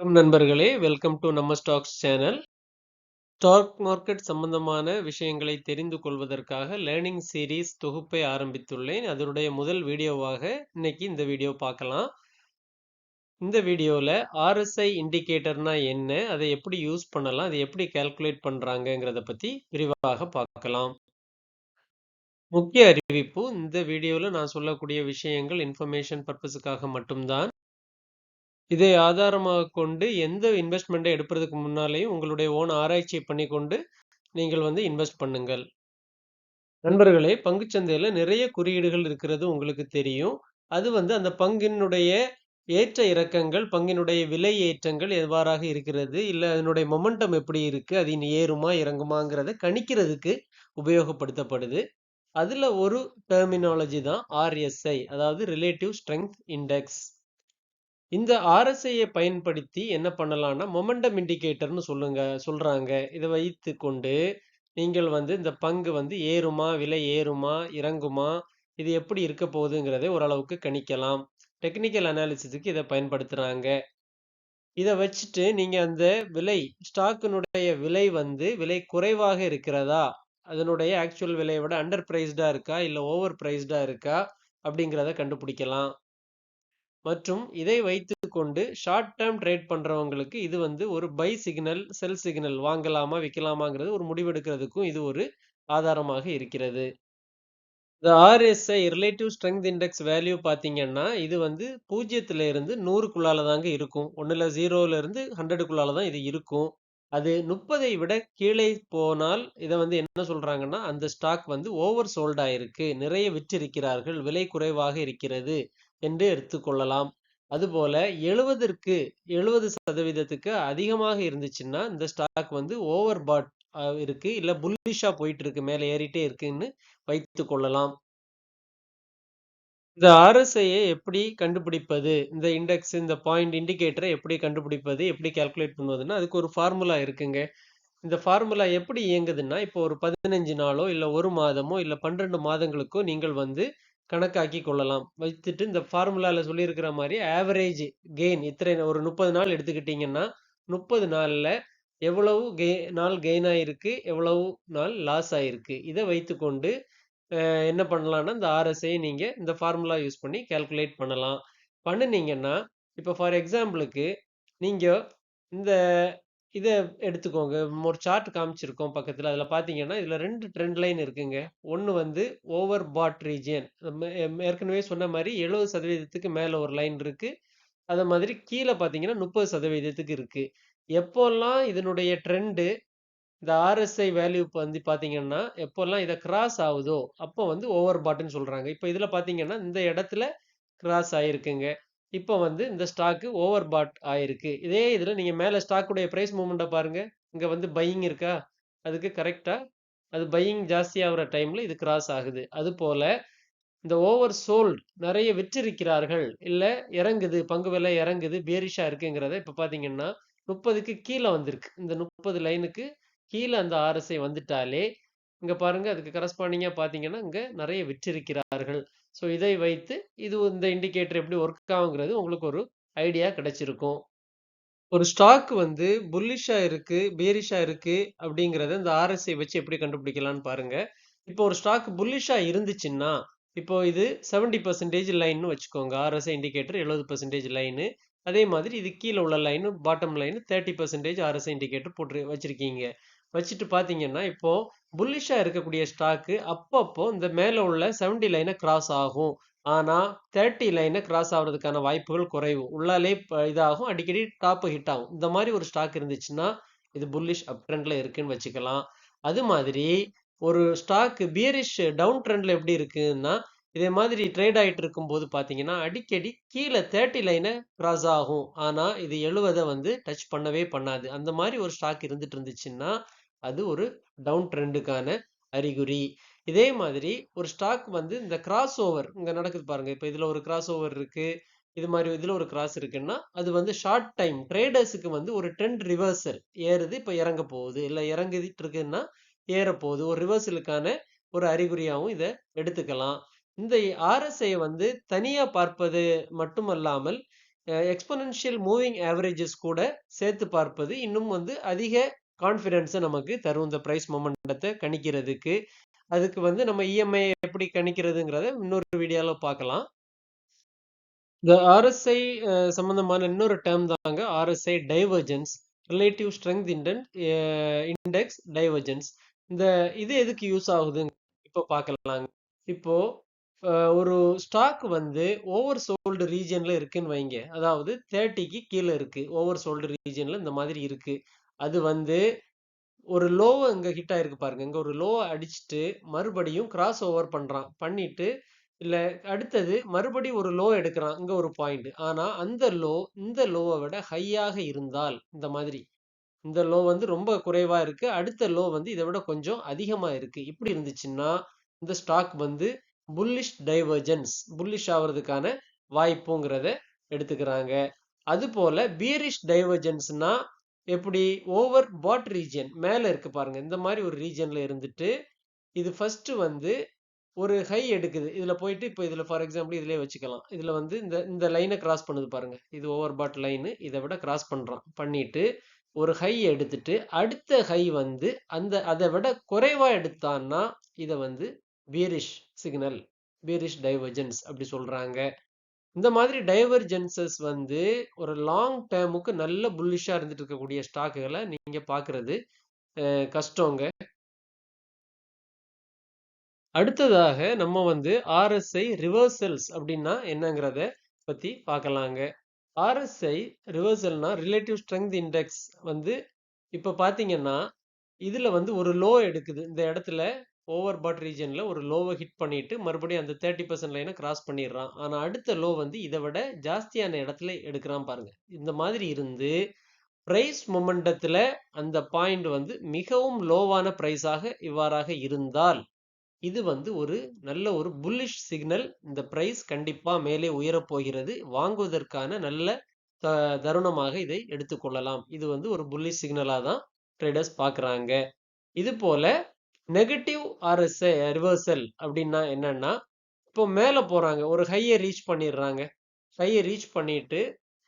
வணக்கம் நண்பர்களே. Welcome to நம்ம ஸ்டாக்ஸ் சேனல் ஸ்டாக் மார்க்கெட் சம்பந்தமான விஷயங்களை தெரிந்து கொள்வதற்காக லேர்னிங் சீரீஸ் தொகுப்பை ஆரம்பித்துள்ளேன். அதனுடைய முதல் வீடியோவாக இன்னைக்கு இந்த வீடியோ பார்க்கலாம். இந்த வீடியோவில் ஆர்எஸ்ஐ இண்டிகேட்டர்னா என்ன அதை எப்படி யூஸ் பண்ணலாம் அதை எப்படி கால்குலேட் பண்ணுறாங்கங்கிறத பற்றி விரிவாக பார்க்கலாம். முக்கிய அறிவிப்பு இந்த வீடியோவில் நான் சொல்லக்கூடிய விஷயங்கள் இன்ஃபர்மேஷன் பர்பஸுக்காக மட்டும்தான். இதை ஆதாரமாக கொண்டு எந்த இன்வெஸ்ட்மெண்ட்டை எடுப்பதற்கு முன்னாலேயும் உங்களுடைய ஓன் ஆராய்ச்சியை பண்ணி கொண்டு நீங்கள் வந்து இன்வெஸ்ட் பண்ணுங்கள். நண்பர்களே பங்குச்சந்தையில் நிறைய குறியீடுகள் இருக்கிறது உங்களுக்கு தெரியும். அது வந்து அந்த பங்கினுடைய ஏற்ற இறக்கங்கள் பங்கினுடைய விலை ஏற்றங்கள் எவ்வாறாக இருக்கிறது இல்லை அதனுடைய மொமெண்டம் எப்படி இருக்குது அது இனி ஏறுமா இறங்குமாங்கிறத கணிக்கிறதுக்கு உபயோகப்படுத்தப்படுது. அதில் ஒரு டெர்மினாலஜி தான் ஆர்எஸ்ஐ அதாவது ரிலேட்டிவ் ஸ்ட்ரென்த் இண்டெக்ஸ் இந்த ஆர்எஸ்ஐயை பயன்படுத்தி என்ன பண்ணலாம்னா மொமெண்டம் இண்டிகேட்டர்னு சொல்லுங்க சொல்றாங்க. இதை வைத்து கொண்டு நீங்கள் வந்து இந்த பங்கு வந்து ஏறுமா விலை ஏறுமா இறங்குமா இது எப்படி இருக்க போகுதுங்கிறதை ஓரளவுக்கு கணிக்கலாம். டெக்னிக்கல் அனாலிசிஸுக்கு இதை பயன்படுத்துறாங்க. இதை வச்சுட்டு நீங்க அந்த விலை ஸ்டாக்கினுடைய விலை வந்து விலை குறைவாக இருக்கிறதா அதனுடைய ஆக்சுவல் விலையை விட அண்டர் பிரைஸ்டா இருக்கா இல்லை ஓவர் பிரைஸ்டா இருக்கா அப்படிங்கிறத கண்டுபிடிக்கலாம். மற்றும் இதை வைத்துக்கொண்டு ஷார்ட் டேர்ம் ட்ரேட் பண்ணுறவங்களுக்கு இது வந்து ஒரு பை சிக்னல் செல் சிக்னல் வாங்கலாமா விற்கலாமாங்கிறது ஒரு முடிவெடுக்கிறதுக்கும் இது ஒரு ஆதாரமாக இருக்கிறது. இந்த RSI relative strength index value பார்த்தீங்கன்னா இது வந்து பூஜ்ஜியத்துல இருந்து நூறுக்குள்ளால தாங்க இருக்கும். ஒன்றில் ஜீரோல இருந்து ஹண்ட்ரடுக்குள்ளால தான் இது இருக்கும். அது முப்பதை விட கீழே போனால் இதை வந்து என்ன சொல்றாங்கன்னா அந்த ஸ்டாக் வந்து ஓவர் சோல்ட் ஆயிருக்கு. நிறைய விற்றிருக்கிறார்கள். விலை குறைவாக இருக்கிறது. என்று எடுத்துக்கொள்ளலாம் அதுபோல எழுபதற்கு எழுபது சதவீதத்துக்கு அதிகமாக இருந்துச்சுன்னா இந்த ஸ்டாக் வந்து ஓவர் பாட் இருக்கு. இல்ல புல்லிஷா போயிட்டு இருக்கு மேல ஏறிட்டே இருக்குன்னு வைத்து கொள்ளலாம். இந்த ஆர்எஸ்ஐயை எப்படி கண்டுபிடிப்பது? இந்த இண்டெக்ஸ் இந்த பாயிண்ட் இண்டிகேட்டரை எப்படி கண்டுபிடிப்பது? எப்படி கால்குலேட் பண்ணுவதுன்னா அதுக்கு ஒரு ஃபார்முலா இருக்குங்க. இந்த ஃபார்முலா எப்படி இயங்குதுன்னா இப்போ ஒரு பதினஞ்சு நாளோ இல்லை ஒரு மாதமோ இல்லை பன்னிரெண்டு மாதங்களுக்கோ நீங்கள் வந்து கணக்காக்கி கொள்ளலாம். வைத்துட்டு இந்த ஃபார்முலாவில் சொல்லியிருக்கிற மாதிரி ஆவரேஜ் கெயின் இத்தனை ஒரு முப்பது நாள் எடுத்துக்கிட்டிங்கன்னா முப்பது நாளில் எவ்வளவு கெய் நாள் கெயின் ஆகிருக்கு எவ்வளவு நாள் லாஸ் ஆகிருக்கு இதை வைத்துக்கொண்டு என்ன பண்ணலான்னா இந்த ஆர்எஸ்ஐ நீங்கள் இந்த ஃபார்முலா யூஸ் பண்ணி கேல்குலேட் பண்ணலாம். பண்ணினீங்கன்னா இப்போ ஃபார் எக்ஸாம்பிளுக்கு நீங்கள் இந்த இதை எடுத்துக்கோங்க. ஒரு சார்ட் காமிச்சிருக்கோம் பக்கத்தில். அதில் பார்த்தீங்கன்னா இதில் ரெண்டு ட்ரெண்ட் லைன் இருக்குங்க. ஒன்று வந்து ஓவர் பாட் ரீஜியன் ஏற்கனவே சொன்ன மாதிரி எழுபது சதவீதத்துக்கு மேலே ஒரு லைன் இருக்குது அதை மாதிரி கீழே பார்த்தீங்கன்னா முப்பது சதவீதத்துக்கு இருக்குது எப்போல்லாம் இதனுடைய ட்ரெண்டு இந்த ஆர்எஸ்ஐ வேல்யூ வந்து பார்த்தீங்கன்னா எப்போல்லாம் இதை கிராஸ் ஆகுதோ அப்போ வந்து ஓவர் பாட்டுன்னு சொல்கிறாங்க இப்போ இதில் பார்த்தீங்கன்னா இந்த இடத்துல கிராஸ் ஆகிருக்குங்க இப்போ வந்து இந்த ஸ்டாக்கு ஓவர் பாட் ஆயிருக்கு. இதே இதில் நீங்கள் மேலே ஸ்டாக்குடைய ப்ரைஸ் மூமெண்ட்டை பாருங்கள் இங்கே வந்து பையிங் இருக்கா? அதுக்கு கரெக்டாக அது பையிங் ஜாஸ்தியாகிற டைமில் இது கிராஸ் ஆகுது. அது போல் இந்த ஓவர் சோல்ட் நிறைய விற்றிருக்கிறார்கள். இல்லை இறங்குது பங்கு விலை இறங்குது பேரிஷாக இருக்குங்கிறத இப்போ பார்த்தீங்கன்னா முப்பதுக்கு கீழே வந்திருக்கு. இந்த முப்பது லைனுக்கு கீழே அந்த ஆர்எஸ்ஐ வந்துட்டாலே இங்கே பாருங்கள் அதுக்கு கரஸ்பாண்டிங்காக பார்த்தீங்கன்னா இங்கே நிறைய விற்றிருக்கிறார்கள். ஸோ இதை வைத்து இது இந்த இண்டிகேட்டர் எப்படி ஒர்க் ஆகுங்கிறது உங்களுக்கு ஒரு ஐடியா கிடைச்சிருக்கும். ஒரு ஸ்டாக் வந்து புல்லிஷா இருக்கு பேரிஷா இருக்கு அப்படிங்கிறத இந்த ஆர்எஸ்ஐ வச்சு எப்படி கண்டுபிடிக்கலாம்னு பாருங்க. இப்போ ஒரு ஸ்டாக் புல்லிஷா இருந்துச்சுன்னா இப்போ இது செவன்டி பர்சன்டேஜ் லைன்னு வச்சுக்கோங்க. ஆர்எஸ்ஐ இண்டிகேட்டர் எழுபது பர்சன்டேஜ் லைனு அதே மாதிரி இது கீழே உள்ள line bottom line thirty percentage RSI indicator போட்டு வச்சிருக்கீங்க. வச்சுட்டு பார்த்தீங்கன்னா இப்போ புல்லிஷாக இருக்கக்கூடிய ஸ்டாக்கு அப்பப்போ இந்த மேலே உள்ள செவன்டி லைனை கிராஸ் ஆகும். ஆனால் தேர்ட்டி லைனை கிராஸ் ஆகிறதுக்கான வாய்ப்புகள் குறைவு. உள்ளாலே இதாகும். அடிக்கடி டாப் ஹிட் ஆகும். இந்த மாதிரி ஒரு ஸ்டாக் இருந்துச்சுன்னா இது புல்லிஷ் அப் ட்ரெண்டில் இருக்குன்னு வச்சுக்கலாம். அது மாதிரி ஒரு ஸ்டாக்கு பியரிஷ் டவுன் ட்ரெண்டில் எப்படி இருக்குன்னா இதே மாதிரி ட்ரேட் ஆகிட்டு இருக்கும்போது பார்த்தீங்கன்னா அடிக்கடி கீழே தேர்ட்டி லைனை கிராஸ் ஆகும். ஆனால் இது எழுவதை வந்து டச் பண்ணவே பண்ணாது. அந்த மாதிரி ஒரு ஸ்டாக் இருந்துட்டு இருந்துச்சுன்னா அது ஒரு டவுன் ட்ரெண்டுக்கான அறிகுறி. இதே மாதிரி ஒரு ஸ்டாக் வந்து இந்த கிராஸ் ஓவர் இங்கே நடக்குது பாருங்கள் இப்போ இதில் ஒரு கிராஸ் ஓவர் இருக்குது இது மாதிரி இதில் ஒரு கிராஸ் இருக்குன்னா அது வந்து ஷார்ட் டைம் ட்ரேடர்ஸுக்கு வந்து ஒரு ட்ரெண்ட் ரிவர்சல் ஏறுது இப்போ இறங்க போகுது. இல்லை இறங்கிட்டு இருக்குன்னா ஏற போகுது ஒரு ரிவர்சலுக்கான ஒரு அறிகுறியாகவும் இதை எடுத்துக்கலாம். இந்த ஆர்எஸ்ஐ வந்து தனியாக பார்ப்பது மட்டுமல்லாமல் எக்ஸ்பொனன்ஷியல் மூவிங் ஆவரேஜஸ் கூட சேர்த்து பார்ப்பது இன்னும் வந்து அதிக கான்ஃபிடென்ஸை நமக்கு தரும். இந்த ப்ரைஸ் மொமெண்டத்தை கணிக்கிறதுக்கு. அதுக்கு வந்து நம்ம இஎம்ஐ எப்படி கணிக்கிறதுங்கிறத இன்னொரு வீடியோவில் பார்க்கலாம். இந்த ஆர்எஸ்ஐ சம்பந்தமான இன்னொரு டேர்ம் தாங்க ஆர்எஸ்ஐ டைவர்ஜென்ஸ் ரிலேட்டிவ் ஸ்ட்ரென்த் இண்டன் இண்டெக்ஸ் டைவர்ஜென்ஸ் இந்த இது எதுக்கு யூஸ் ஆகுதுங்க? இப்போ பார்க்கலாங்க. இப்போ ஒரு ஸ்டாக் வந்து ஓவர் சோல்டு ரீஜனில் இருக்குன்னு வைங்க. அதாவது தேர்ட்டிக்கு கீழே இருக்குது ஓவர் சோல்டு ரீஜனில் இந்த மாதிரி இருக்குது அது வந்து ஒரு லோவை இங்கே ஹிட் ஆயிருக்கு பாருங்க. இங்கே ஒரு லோவை அடிச்சுட்டு மறுபடியும் கிராஸ் ஓவர் பண்ணுறான் பண்ணிட்டு இல்லை அடுத்தது மறுபடியும் ஒரு லோ எடுக்கிறான். இங்கே ஒரு பாயிண்ட் ஆனால் அந்த லோ இந்த லோவை விட ஹையாக இருந்தால் இந்த மாதிரி. இந்த லோ வந்து ரொம்ப குறைவாக இருக்குது அடுத்த லோ வந்து இதை விட கொஞ்சம் அதிகமாக இருக்குது இப்படி இருந்துச்சுன்னா இந்த ஸ்டாக் வந்து புல்லிஷ் டைவர்ஜென்ஸ் புல்லிஷ் ஆகிறதுக்கான வாய்ப்புங்கிறத எடுத்துக்கிறாங்க. அது போல பியரிஷ் டைவர்ஜென்ஸ்னா எப்படி? ஓவர் பாட் ரீஜன் மேலே இருக்கு பாருங்க. இந்த மாதிரி ஒரு ரீஜன்ல இருந்துட்டு இது ஃபர்ஸ்ட் வந்து ஒரு ஹை எடுக்குது. இதில் போயிட்டு இப்போ இதில் ஃபார் எக்ஸாம்பிள் இதிலே வச்சுக்கலாம். இதில் வந்து இந்த இந்த லைனை கிராஸ் பண்ணுது பாருங்க. இது ஓவர் பாட் லைனு இதை விட கிராஸ் பண்ணுறான் பண்ணிட்டு ஒரு ஹை எடுத்துட்டு அடுத்த ஹை வந்து அந்த அதை விட குறைவாக எடுத்தான்னா இதை வந்து பீரிஷ் சிக்னல் பீரிஷ் டைவர்ஜென்ஸ் அப்படி சொல்றாங்க. இந்த மாதிரி டைவர்ஜென்சஸ் வந்து ஒரு லாங் டேர்முக்கு நல்ல புல்லிஷாக இருந்துட்டு இருக்கக்கூடிய ஸ்டாக்குகளை நீங்கள் பார்க்குறது கஷ்டங்க. அடுத்ததாக நம்ம வந்து ஆர்எஸ்ஐ ரிவர்சல்ஸ் அப்படின்னா என்னங்கிறத பத்தி பார்க்கலாங்க ஆர்எஸ்ஐ ரிவர்சல்னா ரிலேட்டிவ் ஸ்ட்ரென்த் இண்டெக்ஸ் வந்து இப்போ பார்த்தீங்கன்னா இதில் வந்து ஒரு லோ எடுக்குது. இந்த இடத்துல ஓவர் பாட் ரீஜனில் ஒரு லோவை ஹிட் பண்ணிட்டு மறுபடியும் அந்த தேர்ட்டி பர்சன்ட் லைனை கிராஸ் பண்ணிடுறான். ஆனால் அடுத்த லோ வந்து இதை விட ஜாஸ்தியான இடத்துல எடுக்கிறான் பாருங்க. இந்த மாதிரி இருந்து ப்ரைஸ் மொமெண்டத்தில் அந்த பாயிண்ட் வந்து மிகவும் லோவான ப்ரைஸாக இவ்வாறாக இருந்தால் இது வந்து ஒரு நல்ல ஒரு புல்லிஷ் சிக்னல் இந்த ப்ரைஸ் கண்டிப்பாக மேலே உயரப்போகிறது வாங்குவதற்கான நல்ல த தருணமாக இதை எடுத்துக்கொள்ளலாம் இது வந்து ஒரு புல்லிஷ் சிக்னலாக தான் ட்ரேடர்ஸ் பார்க்குறாங்க. இது போல நெகட்டிவ் ஆர்எஸ் ரிவர்சல் அப்படின்னா என்னன்னா இப்போ மேலே போகிறாங்க ஒரு ஹையை ரீச் பண்ணிடுறாங்க. ஹையை ரீச் பண்ணிட்டு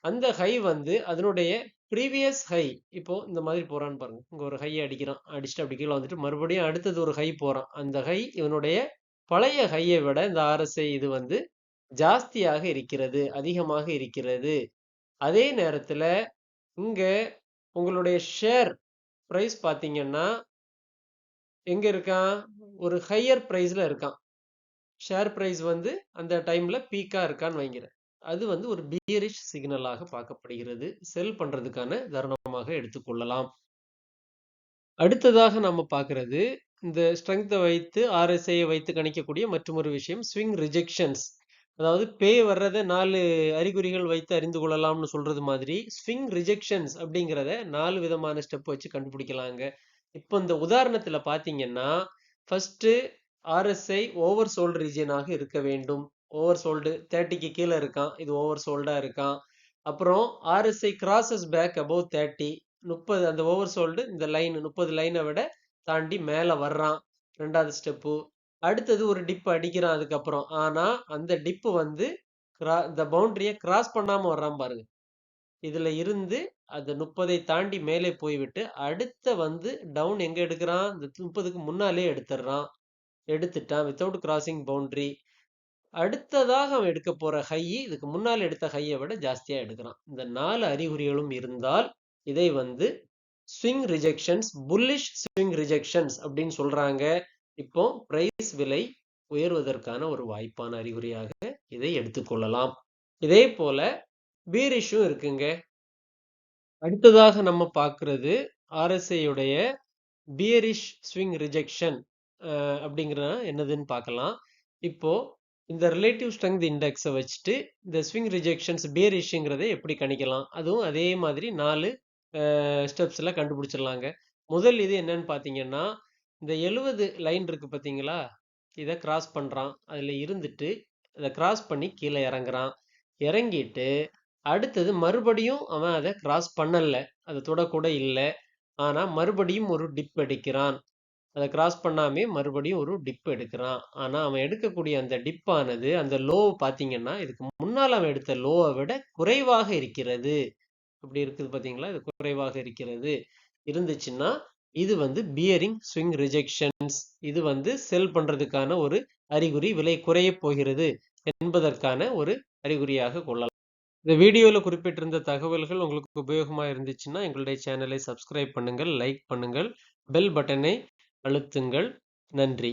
அந்த ஹை வந்து அதனுடைய ப்ரீவியஸ் ஹை இப்போ இந்த மாதிரி போறான்னு பாருங்க. இங்க ஒரு ஹை அடிக்கிறான் அடிச்சுட்டு அப்படி கீழே வந்துட்டு மறுபடியும் அடுத்தது ஒரு ஹை போறான். அந்த ஹை இவனுடைய பழைய ஹையை விட இந்த ஆர்எஸ்ஐ இது வந்து ஜாஸ்தியாக இருக்கிறது அதிகமாக இருக்கிறது. அதே நேரத்துல இங்க உங்களுடைய ஷேர் ப்ரைஸ் பார்த்தீங்கன்னா எங்க இருக்கான்? ஒரு ஹையர் ப்ரைஸ்ல இருக்கான். ஷேர் ப்ரைஸ் வந்து அந்த டைம்ல பீக்கா இருக்கான்னு வைங்கிறேன் அது வந்து ஒரு பியரிஷ் சிக்னலாக பார்க்கப்படுகிறது. செல் பண்றதுக்கான தருணமாக எடுத்துக்கொள்ளலாம் அடுத்ததாக நம்ம பார்க்கறது இந்த ஸ்ட்ரெங்த்தை வைத்து ஆர்எஸ்ஐயை வைத்து கணிக்கக்கூடிய மற்றொரு விஷயம் ஸ்விங் ரிஜெக்ஷன்ஸ் அதாவது பேய் வர்றதை நாலு அறிகுறிகள் வைத்து அறிந்து கொள்ளலாம்னு சொல்றது மாதிரி ஸ்விங் ரிஜெக்ஷன்ஸ் அப்படிங்கிறத நாலு விதமான ஸ்டெப் வச்சு கண்டுபிடிக்கலாங்க. இப்போ இந்த உதாரணத்துல பாத்தீங்கன்னா ஃபர்ஸ்ட் ஆர்எஸ்ஐ ஓவர் சோல்டு ரீஜனாக இருக்க வேண்டும். ஓவர் சோல்டு தேர்ட்டிக்கு கீழே இருக்கான். இது ஓவர் சோல்டா இருக்கான். அப்புறம் RSI crosses back above thirty முப்பது அந்த ஓவர் சோல்டு இந்த லைன் முப்பது லைனை விட தாண்டி மேலே வர்றான். ரெண்டாவது ஸ்டெப்பு அடுத்தது ஒரு டிப் அடிக்கிறான் அதுக்கப்புறம். ஆனால் அந்த டிப்பு வந்து இந்த பவுண்டரியை கிராஸ் பண்ணாமல் வர்றான் பாருங்க. இதுல இருந்து அந்த முப்பதை தாண்டி மேலே போய்விட்டு அடுத்த வந்து டவுன் எங்க எடுக்கிறான்? இந்த முப்பதுக்கு முன்னாலே எடுத்துடுறான் எடுத்துட்டான் வித்தவுட் கிராசிங் பவுண்டரி அடுத்ததாக அவன் எடுக்க போற ஹை இதுக்கு முன்னால் எடுத்த ஹையை விட ஜாஸ்தியா எடுக்கிறான். இந்த நாலு அறிகுறிகளும் இருந்தால் இதை வந்து swing rejections bullish swing rejections அப்படின்னு சொல்றாங்க. இப்போ பிரைஸ் விலை உயர்வதற்கான ஒரு வாய்ப்பான அறிகுறியாக இதை எடுத்துக்கொள்ளலாம் இதே போல பீரிஷும் இருக்குங்க. அடுத்ததாக நம்ம பார்க்கிறது ஆர்எஸ்ஏயுடைய பியரிஷ் ஸ்விங் ரிஜெக்ஷன் அப்படிங்கிற என்னதுன்னு பார்க்கலாம் இப்போ இந்த ரிலேட்டிவ் ஸ்ட்ரெங்த் இண்டெக்ஸை வச்சுட்டு இந்த ஸ்விங் ரிஜெக்ஷன்ஸ் பியரிஷ்ங்கிறத எப்படி கணிக்கலாம்? அதுவும் அதே மாதிரி நாலு ஸ்டெப்ஸில் கண்டுபிடிச்சிடலாங்க. முதல் இது என்னன்னு பார்த்தீங்கன்னா இந்த எழுவது லைன் இருக்கு பார்த்தீங்களா இதை கிராஸ் பண்ணுறான் அதில் இருந்துட்டு இதை கிராஸ் பண்ணி கீழே இறங்குறான். இறங்கிட்டு அடுத்தது மறுபடியும் அவன் அதை கிராஸ் பண்ணல அதை தொடக்கூட இல்லை ஆனால் மறுபடியும் ஒரு டிப் எடுக்கிறான் அதை கிராஸ் பண்ணாமே மறுபடியும் ஒரு டிப் எடுக்கிறான். ஆனால் அவன் எடுக்கக்கூடிய அந்த டிப்பானது அந்த லோ பார்த்தீங்கன்னா, இதுக்கு முன்னால் அவன் எடுத்த லோவை விட குறைவாக இருக்கிறது. இப்படி இருக்குது பார்த்தீங்களா? இது குறைவாக இருக்கிறது. இருந்துச்சுன்னா, இது வந்து பியரிங் ஸ்விங் ரிஜெக்ஷன்ஸ். இது வந்து செல் பண்றதுக்கான ஒரு அறிகுறி. விலை குறையப் போகிறது என்பதற்கான ஒரு அறிகுறியாக கொள்ளலாம். இந்த வீடியோவில் குறிப்பிட்டிருந்த தகவல்கள் உங்களுக்கு உபயோகமாக இருந்துச்சுன்னா, எங்களுடைய சேனலை சப்ஸ்கிரைப் பண்ணுங்கள், லைக் பண்ணுங்கள், பெல் பட்டனை அழுத்துங்கள். நன்றி.